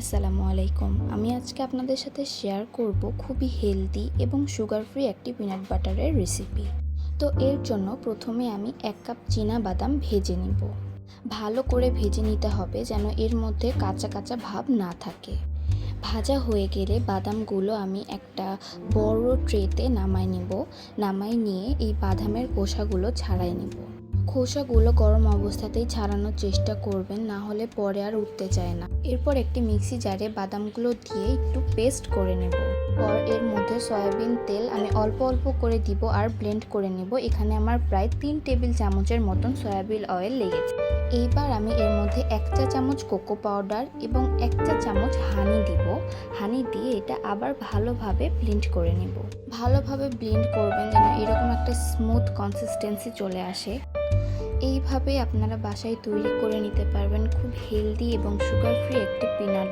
আসসালামু আলাইকুম। আমি আজকে আপনাদের সাথে শেয়ার করব খুবই হেলদি এবং সুগার ফ্রি একটি পিনাট বাটারের রেসিপি তো এর জন্য প্রথমে আমি এক কাপ চীনা বাদাম ভেজে নিব। ভালো করে ভেজে নিতে হবে যেন এর মধ্যে কাঁচা কাঁচা ভাব না থাকে। ভাজা হয়ে গেলে বাদামগুলো আমি একটা বড় ট্রেতে নামাই নিব। নামাই নিয়ে এই বাদামের খোসাগুলো ছাড়াই নিব। খোসাগুলো গরম অবস্থাতেই ছাড়ানোর চেষ্টা করবেন, না হলে পরে আর উঠতে চায় না। এরপর একটি মিক্সি জারে বাদামগুলো দিয়ে একটু পেস্ট করে নেব। পর এর মধ্যে সয়াবিন তেল আমি অল্প অল্প করে দিব আর ব্লেন্ড করে নেব। এখানে আমার প্রায় তিন টেবিল চামচের মতন সয়াবিন অয়েল লেগেছে। এইবার আমি এর মধ্যে এক চা চামচ কোকো পাউডার এবং এক চা চামচ হানি দিব। হানি দিয়ে এটা আবার ভালোভাবে ব্লেন্ড করে নেব। ভালোভাবে ব্লেন্ড করবেন যেন এরকম একটা স্মুথ কনসিস্টেন্সি চলে আসে। এইভাবে আপনারা বাসায় তৈরি করে নিতে পারবেন খুব হেলদি এবং সুগার ফ্রি একটি পিনাট